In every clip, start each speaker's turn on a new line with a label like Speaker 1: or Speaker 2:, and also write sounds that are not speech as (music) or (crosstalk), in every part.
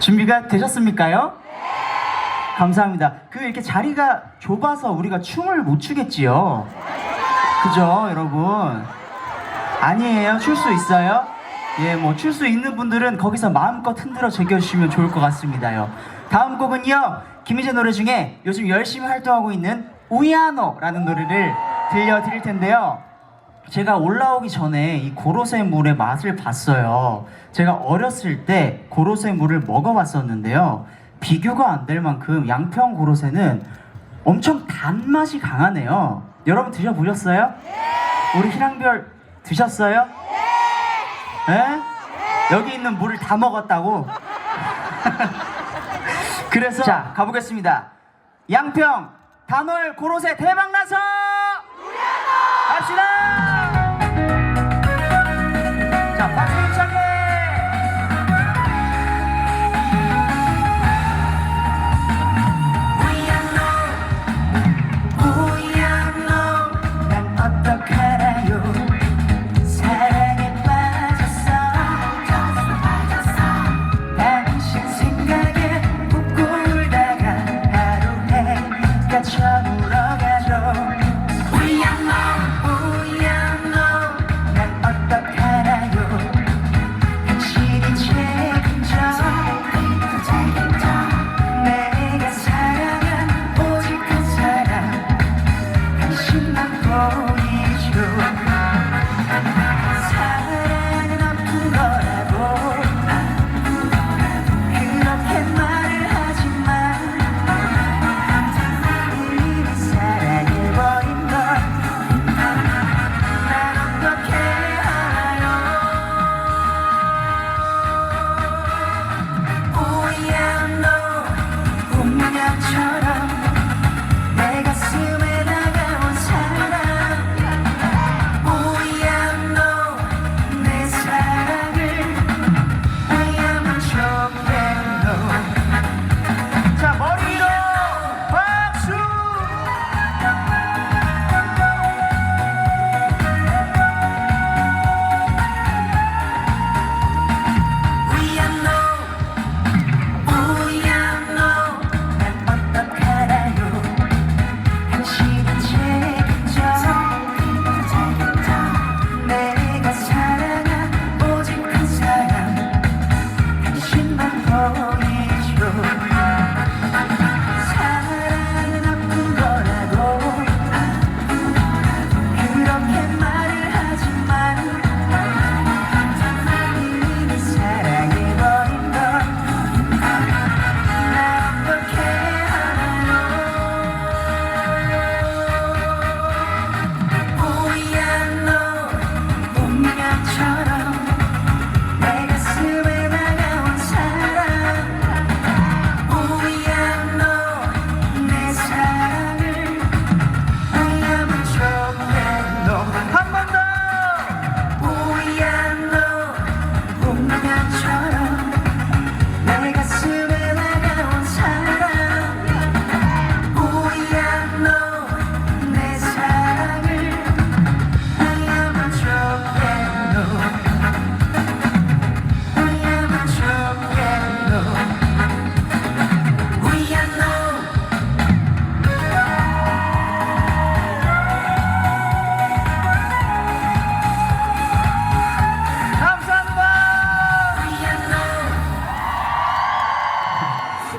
Speaker 1: 준비가 되셨습니까요? 감사합니다. 그 이렇게 자리가 좁아서 우리가 춤을 못 추겠지요. 그죠, 여러분? 아니에요. 출 수 있어요? 예, 뭐 출 수 있는 분들은 거기서 마음껏 흔들어 즐겨주시면 좋을 것 같습니다요. 다음 곡은요, 김희재 노래 중에 요즘 열심히 활동하고 있는 우야노라는 노래를 들려드릴 텐데요. 제가 올라오기 전에 이 고로쇠 물의 맛을 봤어요. 제가 어렸을 때 고로쇠 물을 먹어봤었는데요. 비교가 안 될 만큼 양평 고로쇠는 엄청 단맛이 강하네요. 여러분 드셔보셨어요? 우리 희랑별 드셨어요? 네? 여기 있는 물을 다 먹었다고? (laughs) 그래서 자 가보겠습니다. 양평 단월 고로쇠 대박 나서 갑시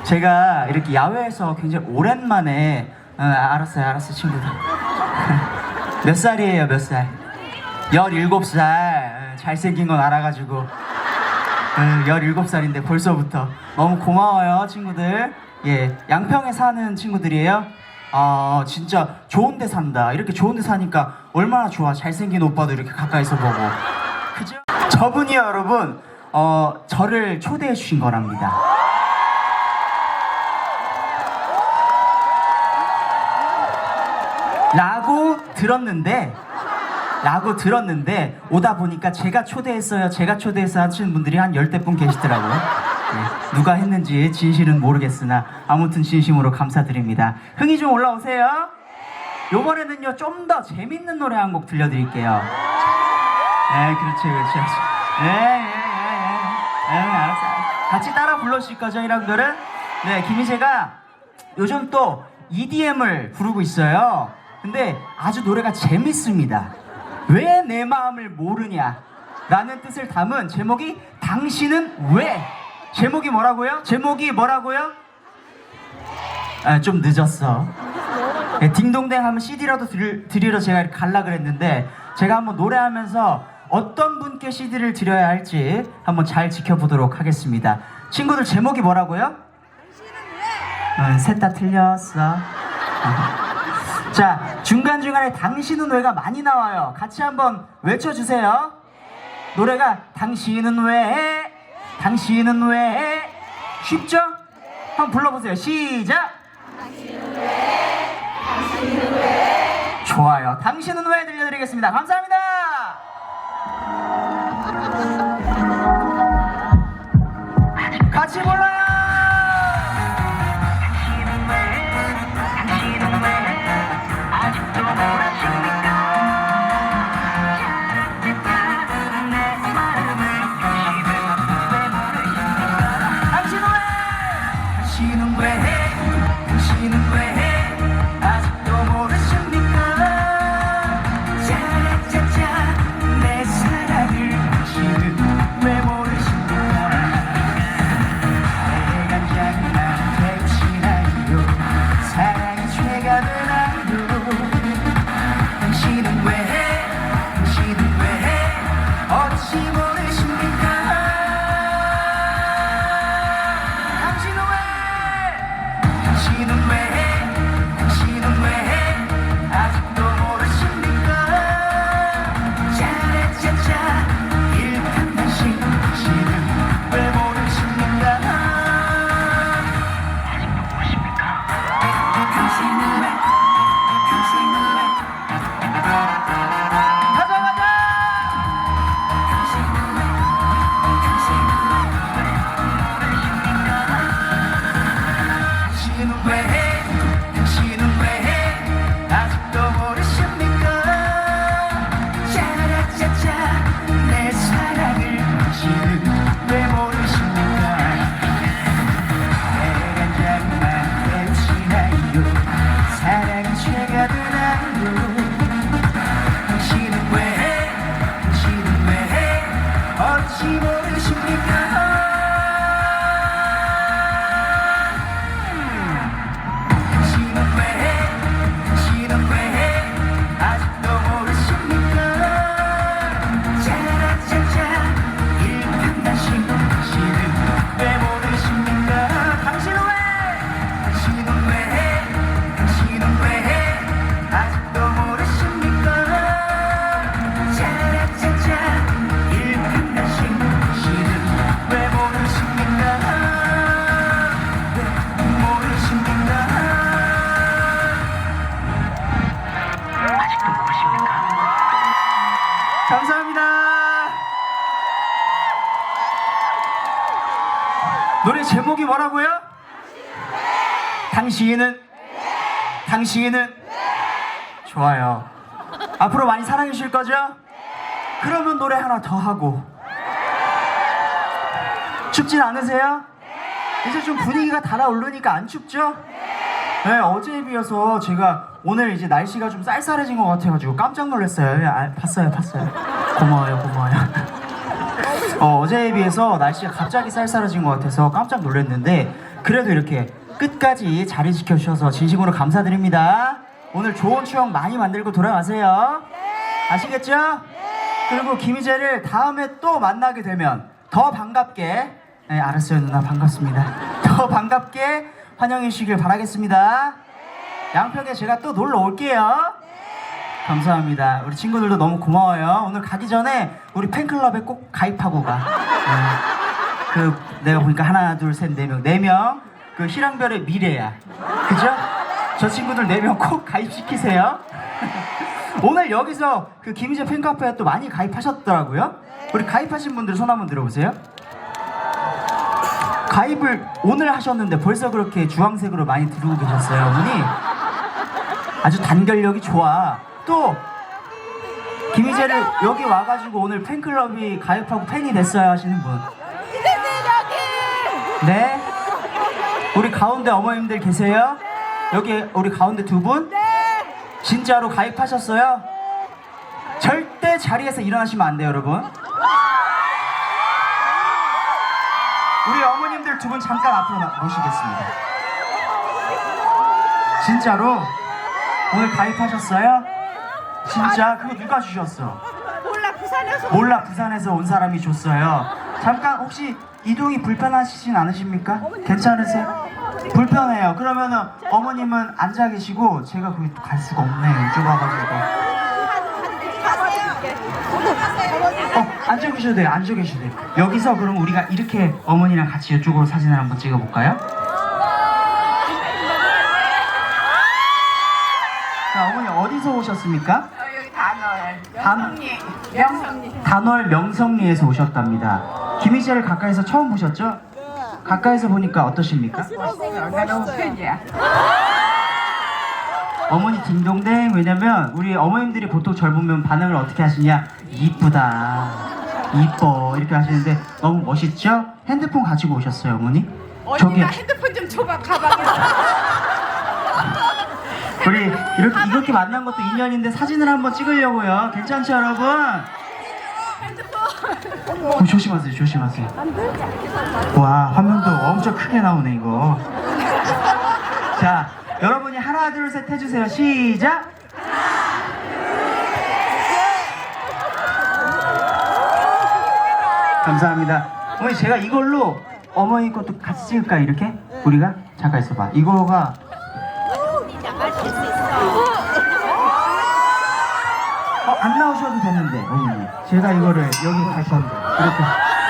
Speaker 1: 제가 이렇게 야외에서 굉장히 오랜만에 어, 알았어요, 알았어요, 친구들. (laughs) 몇 살이에요, 몇 살? 17살. 어, 잘생긴 건 알아가지고. 어, 17살인데 벌써부터. 너무 고마워요, 친구들. 예, 양평에 사는 친구들이에요. 아, 진짜 좋은 데 산다. 이렇게 좋은 데 사니까 얼마나 좋아. 잘생긴 오빠도 이렇게 가까이서 보고. 그죠? 저분이요, 여러분. 어, 저를 초대해 주신 거랍니다. 라고 들었는데 라고 들었는데 오다 보니까 제가 초대했어요. 제가 초대했어요 하시는 분들이 한 열대 분 계시더라고요. 네, 누가 했는지 진실은 모르겠으나 아무튼 진심으로 감사드립니다. 흥이 좀 올라오세요. 요번에는요 좀 더 재밌는 노래 한 곡 들려드릴게요. 네 그렇지 그렇지 그렇지 네예예예 네, 알았어 알았어. 같이 따라 불러주실 거죠 이랑들은? 네 김희재가 요즘 또 EDM을 부르고 있어요. 근데 아주 노래가 재밌습니다. 왜 내 마음을 모르냐? 라는 뜻을 담은 제목이 당신은 왜? 제목이 뭐라고요? 제목이 뭐라고요? 아, 좀 늦었어. 네, 딩동댕 하면 CD라도 들, 드리러 제가 갈라 그랬는데 제가 한번 노래하면서 어떤 분께 CD를 드려야 할지 한번 잘 지켜보도록 하겠습니다. 친구들 제목이 뭐라고요? 어, 셋다 틀렸어. 어. 자, 중간중간에 당신은 왜가 많이 나와요. 같이 한번 외쳐주세요. 노래가 당신은 왜, 당신은 왜, 쉽죠? 한번 불러보세요. 시작! 좋아요. 당신은 왜 들려드리겠습니다. 감사합니다! 같이 불러요! 당신은 당신은 좋아요. 앞으로 많이 사랑해 주실 거죠? 그러면 노래 하나 더 하고 춥진 않으세요? 이제 좀 분위기가 달아오르니까 안 춥죠? 네, 어제에 비해서 제가 오늘 이제 날씨가 좀 쌀쌀해진 것 같아가지고 깜짝 놀랐어요. 예, 아, 봤어요, 봤어요. 고마워요, 고마워요. (laughs) 어, 어제에 비해서 날씨가 갑자기 쌀쌀해진 것 같아서 깜짝 놀랐는데 그래도 이렇게 끝까지 자리 지켜 주셔서 진심으로 감사드립니다. 오늘 좋은 추억 많이 만들고 돌아가세요. 아시겠죠? 그리고 김희재를 다음에 또 만나게 되면 더 반갑게 네, 알았어요 누나 반갑습니다. (laughs) 더 반갑게 환영해 주시길 바라겠습니다. 양평에 제가 또 놀러 올게요. 감사합니다. 우리 친구들도 너무 고마워요. 오늘 가기 전에 우리 팬클럽에 꼭 가입하고 가. 네. 그 내가 보니까 하나 둘 셋 네 명 네명 그 희랑별의 미래야. 그죠? 저 친구들 네 명 꼭 가입시키세요. (laughs) 오늘 여기서 그 김희재 팬카페에 또 많이 가입하셨더라고요. 우리 가입하신 분들 손 한번 들어보세요. 가입을 오늘 하셨는데 벌써 그렇게 주황색으로 많이 들어오고 계셨어요, 어머니. 아주 단결력이 좋아. 또 김희재를 여기 와가지고 오늘 팬클럽이 가입하고 팬이 됐어요 하시는 분. 네. 우리 가운데 어머님들 계세요? 여기 우리 가운데 두 분? 진짜로 가입하셨어요? 절대 자리에서 일어나시면 안 돼요, 여러분. 우리 어머님들 두 분 잠깐 앞으로 나- 모시겠습니다. 진짜로 오늘 가입하셨어요? 진짜 그거 누가 주셨어?
Speaker 2: 몰라 부산에서
Speaker 1: 몰라 부산에서 온 사람이 줬어요. 잠깐 혹시 이동이 불편하시진 않으십니까? 괜찮으세요? 불편해요. 그러면은 어머님은 앉아 계시고 제가 거기 갈 수가 없네. 이쪽 와가지고. 어 앉아 계셔도 돼요. 앉아 계셔도 돼요. 여기서 그럼 우리가 이렇게 어머니랑 같이 이쪽으로 사진을 한번 찍어볼까요? 자 어머니 어디서 오셨습니까?
Speaker 2: 단- 명성리 명성리
Speaker 1: 단월 명성리에서 오셨답니다. 김희재를 가까이서 처음 보셨죠? 가까이서 보니까 어떠십니까?
Speaker 2: 나 너무 팬이야
Speaker 1: 어머니 딩동댕 왜냐면 우리 어머님들이 보통 절 보면 반응을 어떻게 하시냐 이쁘다 이뻐 이렇게 하시는데 너무 멋있죠? 핸드폰 가지고 오셨어요 어머니? 저기
Speaker 2: 언니가 핸드폰 좀 줘봐 가방에
Speaker 1: 우리 이렇게 이렇게 만난 것도 인연인데 사진을 한번 찍으려고요. 괜찮죠 여러분? 어, 조심하세요 조심하세요. 와 화면도 엄청 크게 나오네 이거. 자 여러분이 하나 둘 셋 해주세요. 시작! 감사합니다. 어머니 제가 이걸로 어머니 것도 같이 찍을까 요 이렇게? 우리가? 잠깐 있어봐. 이거가 안 나오셔도 되는데, 어머니. 제가 이거를 여기 갈 건데. 이렇게.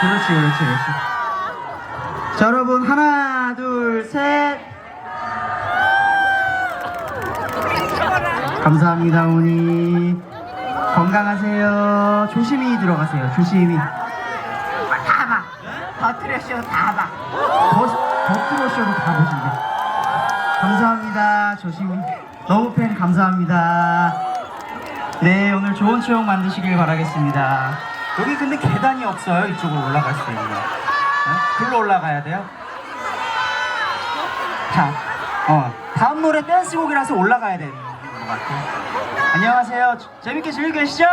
Speaker 1: 그렇지, 그렇지, 그렇지. 자, 여러분, 하나, 둘, 셋. 감사합니다, 어머니. 건강하세요. 조심히 들어가세요, 조심히.
Speaker 2: 다 봐 버트레쇼 다봐
Speaker 1: 더, 더 크로쇼로 가보신대. 감사합니다. 조심히. 너무 팬 감사합니다. 네, 오늘 좋은 추억 만드시길 바라겠습니다. 여기 근데 계단이 없어요. 이쪽으로 올라갈 수 있는. 네? 글로 올라가야 돼요. 자, 어, 다음 노래 댄스곡이라서 올라가야 되는 것 같아요. 안녕하세요. 재밌게 즐기고 계시죠?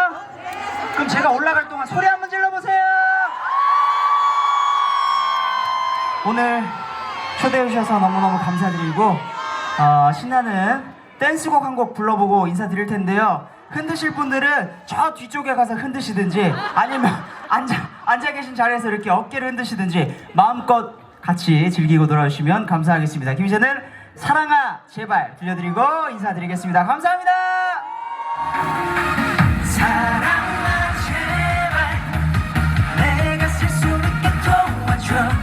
Speaker 1: 그럼 제가 올라갈 동안 소리 한번 질러보세요. 오늘 초대해 주셔서 너무너무 감사드리고 어, 신나는 댄스곡 한 곡 불러보고 인사드릴 텐데요. 흔드실 분들은 저 뒤쪽에 가서 흔드시든지 아니면 (laughs) 앉아, 앉아 계신 자리에서 이렇게 어깨를 흔드시든지 마음껏 같이 즐기고 돌아오시면 감사하겠습니다. 김희재는 사랑아 제발 들려드리고 인사드리겠습니다. 감사합니다. 사랑아 제발 내가 쓸수 있게 도와줘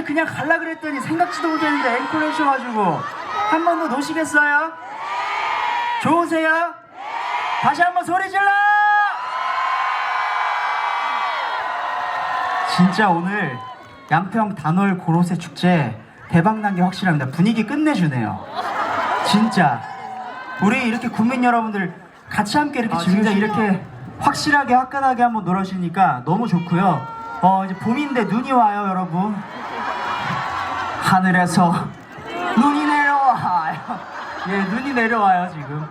Speaker 1: 아, 집에 그냥 갈라 그랬더니 생각지도 못했는데 앵콜 해주셔가지고 한 번 더 노시겠어요? 좋으세요? 다시 한번 소리 질러! 진짜 오늘 양평 단월 고로쇠 축제 대박난 게 확실합니다. 분위기 끝내주네요. 진짜 우리 이렇게 국민 여러분들 같이 함께 이렇게
Speaker 3: 아,
Speaker 1: 즐기자? 이렇게 확실하게 화끈하게 한번 놀아주니까 너무 좋고요. 어 이제 봄인데 눈이 와요, 여러분. 하늘에서 눈이 내려와요. 예, 눈이 내려와요 지금.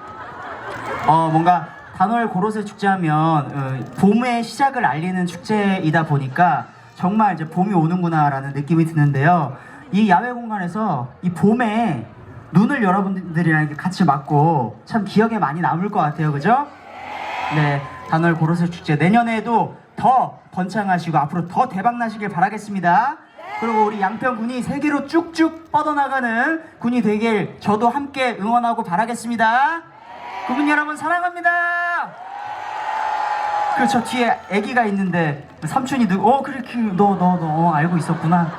Speaker 1: 어 뭔가 단월 고로쇠 축제하면 어, 봄의 시작을 알리는 축제이다 보니까 정말 이제 봄이 오는구나라는 느낌이 드는데요. 이 야외 공간에서 이 봄에 눈을 여러분들이랑 같이 맞고 참 기억에 많이 남을 것 같아요, 그죠? 네, 단월 고로쇠 축제 내년에도 더 번창하시고 앞으로 더 대박 나시길 바라겠습니다. 그리고 우리 양평 군이 세계로 쭉쭉 뻗어나가는 군이 되길 저도 함께 응원하고 바라겠습니다. 국민 여러분 사랑합니다. 그저 뒤에 아기가 있는데 삼촌이 누? 어 그래 너너 너 어, 알고 있었구나.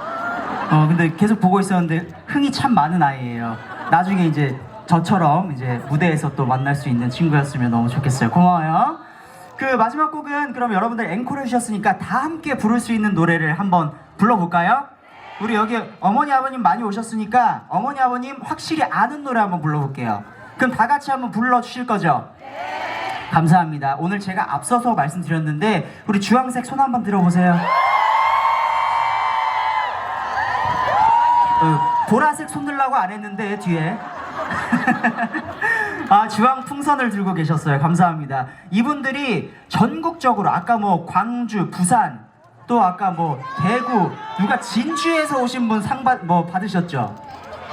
Speaker 1: 어 근데 계속 보고 있었는데 흥이 참 많은 아이예요. 나중에 이제 저처럼 이제 무대에서 또 만날 수 있는 친구였으면 너무 좋겠어요. 고마워요. 그 마지막 곡은 그럼 여러분들 앵콜 해주셨으니까 다 함께 부를 수 있는 노래를 한번 불러볼까요? 우리 여기 어머니 아버님 많이 오셨으니까 어머니 아버님 확실히 아는 노래 한번 불러볼게요. 그럼 다 같이 한번 불러주실 거죠? 감사합니다. 오늘 제가 앞서서 말씀드렸는데 우리 주황색 손 한번 들어보세요. 어, 보라색 손 들라고 안 했는데 뒤에 (laughs) 아 주황 풍선을 들고 계셨어요. 감사합니다. 이분들이 전국적으로 아까 뭐 광주, 부산 또 아까 뭐 대구 누가 진주에서 오신 분 상받 뭐 받으셨죠?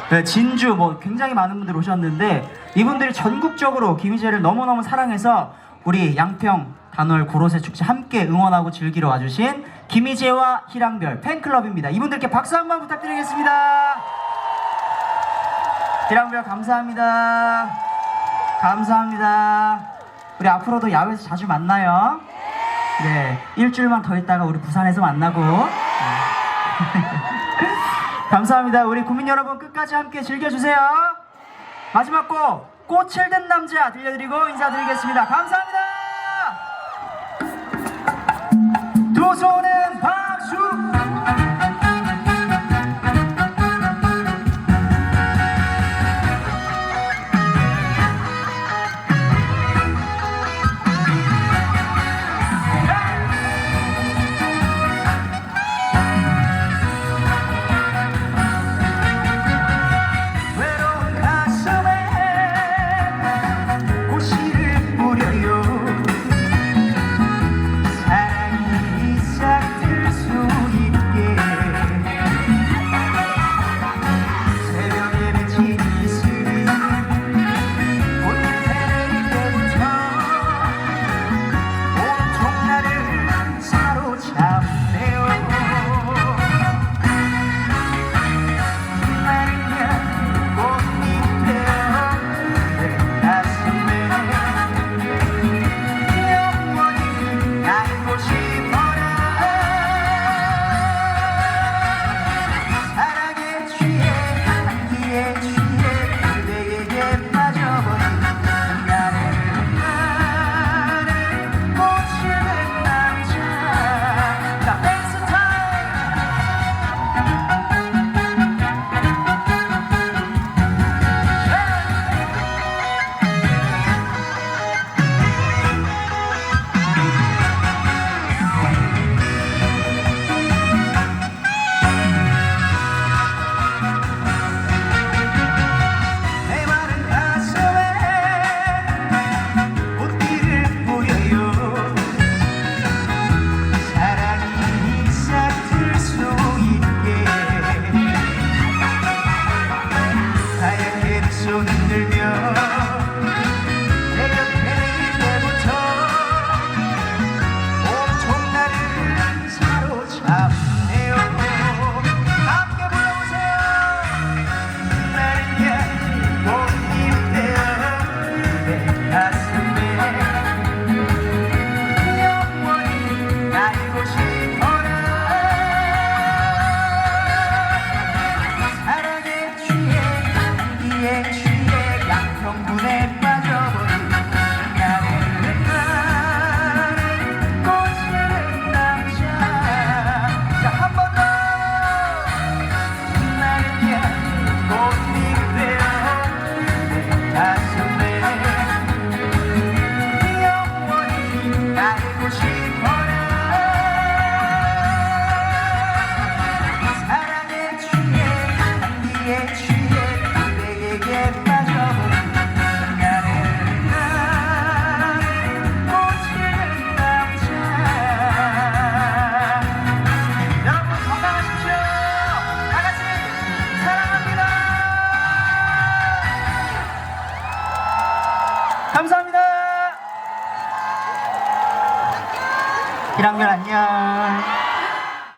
Speaker 1: 네, 진주 뭐 굉장히 많은 분들 오셨는데 이분들이 전국적으로 김희재를 너무너무 사랑해서 우리 양평 단월 고로쇠 축제 함께 응원하고 즐기러 와주신 김희재와 희랑별 팬클럽입니다. 이분들께 박수 한 번 부탁드리겠습니다. 희랑별 감사합니다. 감사합니다. 우리 앞으로도 야외에서 자주 만나요. 네, 일주일만 더 있다가 우리 부산에서 만나고. 네. (laughs) 감사합니다. 우리 국민 여러분 끝까지 함께 즐겨주세요. 마지막 곡 꽃을 든 남자 들려드리고 인사드리겠습니다. 감사합니다. 두 손은